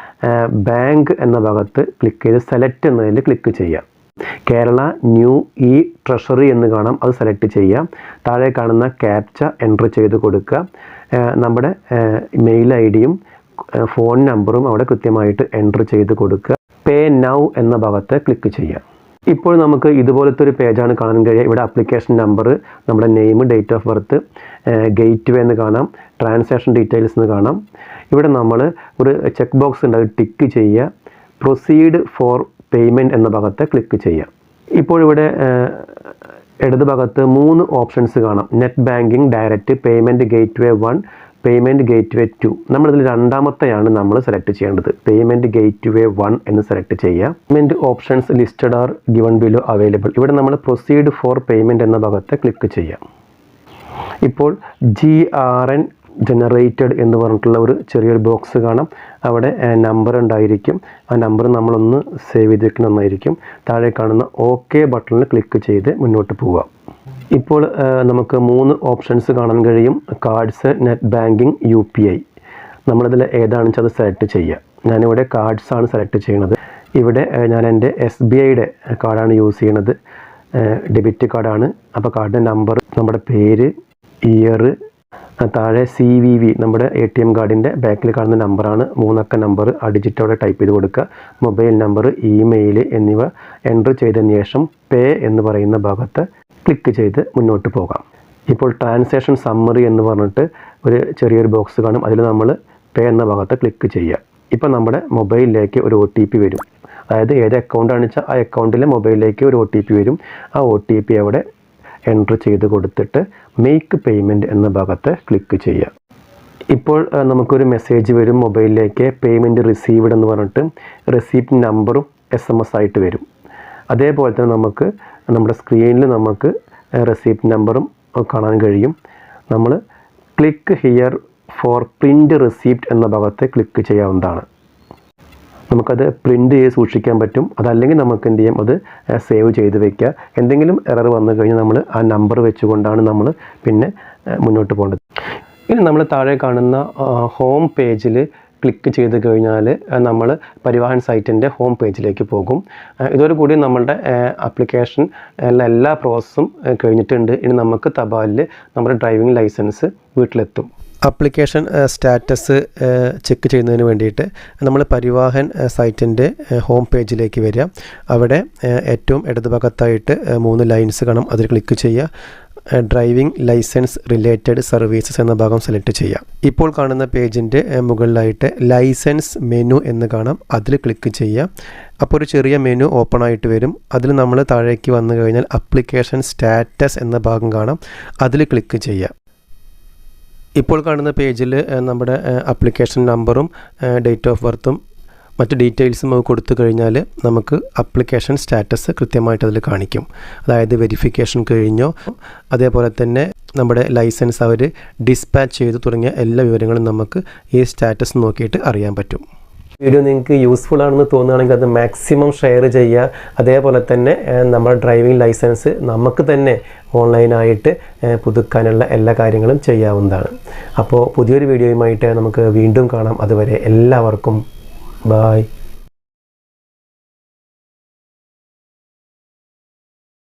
ബാങ്ക് എന്ന ഭാഗത്ത് ക്ലിക്ക് ചെയ്ത് സെലക്ട് എന്നതിൽ ക്ലിക്ക് ചെയ്യാം കേരള ന്യൂ ഇ ട്രഷറി എന്ന് കാണാം. അത് സെലക്ട് ചെയ്യാം താഴെ കാണുന്ന ക്യാപ്ച എന്റർ ചെയ്ത് കൊടുക്കുക. നമ്മുടെ മെയിൽ ഐ ഡിയും ഫോൺ നമ്പറും അവിടെ കൃത്യമായിട്ട് എന്റർ ചെയ്ത് കൊടുക്കുക. പേ നൗ എന്ന ഭാഗത്ത് ക്ലിക്ക് ചെയ്യാം ഇപ്പോൾ നമുക്ക് ഇതുപോലത്തെ ഒരു പേജാണ് കാണാൻ കഴിയുക. ഇവിടെ അപ്ലിക്കേഷൻ നമ്പർ നമ്മുടെ name date of birth gateway എന്ന് കാണാം ട്രാൻസാക്ഷൻ ഡീറ്റെയിൽസ് എന്ന് കാണാം. ഇവിടെ നമ്മൾ ഒരു ചെക്ക് ബോക്സ് ഉണ്ട്. അത് ടിക്ക് ചെയ്യുക. പ്രൊസീഡ് ഫോർ പേയ്മെന്റ് എന്ന ഭാഗത്ത് ക്ലിക്ക് ചെയ്യാം. ഇപ്പോഴിവിടെ ഇടത് ഭാഗത്ത് മൂന്ന് ഓപ്ഷൻസ് കാണാം. Net banking direct payment gateway one payment gateway two നമ്മളിതിൽ രണ്ടാമത്തെയാണ് നമ്മൾ സെലക്ട് ചെയ്യേണ്ടത്. പേയ്മെന്റ് ഗേറ്റ് വേ വൺ എന്ന് സെലക്ട് ചെയ്യുക payment options listed are given below available ഇവിടെ നമ്മൾ പ്രൊസീഡ് ഫോർ പേയ്മെന്റ് എന്ന ഭാഗത്ത് ക്ലിക്ക് ചെയ്യാം. ഇപ്പോൾ ജി ആർ എൻ ജനറേറ്റഡ് എന്ന് പറഞ്ഞിട്ടുള്ള ഒരു ചെറിയൊരു ബോക്സ് കാണാം. അവിടെ നമ്പർ ഉണ്ടായിരിക്കും. ആ നമ്പർ നമ്മളൊന്ന് സേവ് ചെയ്ത് വെക്കണമെന്നായിരിക്കും താഴെ കാണുന്ന ഓക്കെ ബട്ടണിൽ ക്ലിക്ക് ചെയ്ത് മുന്നോട്ട് പോവുക. ഇപ്പോൾ നമുക്ക് മൂന്ന് ഓപ്ഷൻസ് കാണാൻ കഴിയും. Cards net banking U P I നമ്മളിതിൽ ഏതാണെന്ന് വെച്ചാൽ അത് സെലക്ട് ചെയ്യുക. ഞാനിവിടെ കാർഡ്സാണ് സെലക്ട് ചെയ്യുന്നത് ഇവിടെ ഞാൻ എന്റെ എസ് ബി ഐയുടെ കാർഡാണ് യൂസ് ചെയ്യണത്. ഡെബിറ്റ് കാർഡാണ് അപ്പോൾ കാർഡിന്റെ നമ്പർ നമ്മുടെ പേര് ഇയർ താഴെ സി വി വി നമ്മുടെ എ ടി എം കാർഡിന്റെ ബാക്കിൽ കാണുന്ന നമ്പറാണ്. മൂന്നക്ക നമ്പർ ആ ഡിജിറ്റോടെ ടൈപ്പ് ചെയ്ത് കൊടുക്കുക. മൊബൈൽ നമ്പർ ഇമെയിൽ എന്നിവ എന്റർ ചെയ്തതിന് ശേഷം പേ എന്ന് പറയുന്ന ഭാഗത്ത് ക്ലിക്ക് ചെയ്ത് മുന്നോട്ട് പോകാം. ഇപ്പോൾ ട്രാൻസാക്ഷൻ സമ്മറി എന്ന് പറഞ്ഞിട്ട് ഒരു ചെറിയൊരു ബോക്സ് കാണും. അതിൽ നമ്മൾ പേ എന്ന ഭാഗത്ത് ക്ലിക്ക് ചെയ്യുക. ഇപ്പോൾ നമ്മുടെ മൊബൈലിലേക്ക് ഒരു ഒ ടി പി വരും. അതായത് ഏത് അക്കൗണ്ടാണെന്ന് വെച്ചാൽ ആ അക്കൗണ്ടിലെ മൊബൈലിലേക്ക് ഒരു ഒ ടി പി വരും. ആ ഒ ടി പി അവിടെ എന്റർ ചെയ്ത് കൊടുത്തിട്ട് മേക്ക് പേയ്മെന്റ് എന്ന ഭാഗത്ത് ക്ലിക്ക് ചെയ്യുക. ഇപ്പോൾ നമുക്കൊരു മെസ്സേജ് വരും. മൊബൈലിലേക്ക് പേയ്മെന്റ് റിസീവ്ഡ് എന്ന് പറഞ്ഞിട്ട് റെസീപ്റ്റ് നമ്പറും എസ് എം എസ് ആയിട്ട് വരും. അതേപോലെ തന്നെ നമുക്ക് നമ്മുടെ സ്ക്രീനിൽ നമുക്ക് റെസീപ്റ്റ് നമ്പറും കാണാൻ കഴിയും. നമ്മൾ click here for print receipt എന്ന ഭാഗത്ത് ക്ലിക്ക് ചെയ്യാവുന്നതാണ്. നമുക്കത് പ്രിന്റ് ചെയ്ത് സൂക്ഷിക്കാൻ പറ്റും. അതല്ലെങ്കിൽ നമുക്ക് എന്ത് ചെയ്യാം? അത് സേവ് ചെയ്ത് വെക്കുക. എന്തെങ്കിലും എറർ വന്നു കഴിഞ്ഞാൽ നമ്മൾ ആ നമ്പർ വെച്ചുകൊണ്ടാണ് നമ്മൾ പിന്നെ മുന്നോട്ട് പോകേണ്ടത്. ഇനി നമ്മൾ താഴെ കാണുന്ന ഹോം പേജിൽ ക്ലിക്ക് ചെയ്ത് കഴിഞ്ഞാൽ നമ്മൾ പരിവാഹൻ സൈറ്റിന്റെ ഹോം പേജിലേക്ക് പോകും. ഇതോടുകൂടി നമ്മളുടെ ആപ്ലിക്കേഷൻ എല്ലാ പ്രോസസ്സും കഴിഞ്ഞിട്ടുണ്ട്. ഇനി നമുക്ക് തപാലിൽ നമ്മുടെ ഡ്രൈവിംഗ് ലൈസൻസ് വീട്ടിലെത്തും. ആപ്ലിക്കേഷൻ സ്റ്റാറ്റസ് ചെക്ക് ചെയ്യുന്നതിന് വേണ്ടിയിട്ട് നമ്മൾ പരിവാഹൻ സൈറ്റിന്റെ ഹോം പേജിലേക്ക് വരിക. അവിടെ ഏറ്റവും ഇടതുഭാഗത്തായിട്ട് ഏഹ്, മൂന്ന് ലൈൻസ് കാണും. അതിൽ ക്ലിക്ക് ചെയ്യുക. ഡ്രൈവിംഗ് ലൈസൻസ് റിലേറ്റഡ് സർവീസസ് എന്ന ഭാഗം സെലക്ട് ചെയ്യാം ഇപ്പോൾ കാണുന്ന പേജിന്റെ ഏഹ്, മുകളിലായിട്ട് ലൈസൻസ് മെനു എന്ന് കാണാം. അതിൽ ക്ലിക്ക് ചെയ്യുക. അപ്പോൾ ഒരു ചെറിയ മെനു ഓപ്പൺ ആയിട്ട് വരും. അതിൽ നമ്മൾ താഴേക്ക് വന്നു കഴിഞ്ഞാൽ അപ്ലിക്കേഷൻ സ്റ്റാറ്റസ് എന്ന ഭാഗം കാണാം. അതിൽ ക്ലിക്ക് ചെയ്യുക. ഇപ്പോൾ കാണുന്ന പേജിൽ നമ്മുടെ അപ്ലിക്കേഷൻ നമ്പറും ഡേറ്റ് ഓഫ് ബർത്തും മറ്റ് ഡീറ്റെയിൽസും അത് കൊടുത്തു കഴിഞ്ഞാൽ നമുക്ക് അപ്ലിക്കേഷൻ സ്റ്റാറ്റസ് കൃത്യമായിട്ട് അതിൽ കാണിക്കും. അതായത് വെരിഫിക്കേഷൻ കഴിഞ്ഞോ അതേപോലെ തന്നെ നമ്മുടെ ലൈസൻസ് അവർ ഡിസ്പാച്ച് ചെയ്തു തുടങ്ങിയ എല്ലാ വിവരങ്ങളും നമുക്ക് ഈ സ്റ്റാറ്റസ് നോക്കിയിട്ട് അറിയാൻ പറ്റും. വീഡിയോ നിങ്ങൾക്ക് യൂസ്ഫുൾ ആണെന്ന് തോന്നുകയാണെങ്കിൽ അത് മാക്സിമം ഷെയർ ചെയ്യുക. അതേപോലെ തന്നെ നമ്മുടെ ഡ്രൈവിംഗ് ലൈസൻസ് നമുക്ക് തന്നെ ഓൺലൈനായിട്ട് പുതുക്കാനുള്ള എല്ലാ കാര്യങ്ങളും ചെയ്യാവുന്നതാണ്. അപ്പോൾ പുതിയൊരു വീഡിയോയുമായിട്ട് നമുക്ക് വീണ്ടും കാണാം. അതുവരെ എല്ലാവർക്കും ബായ്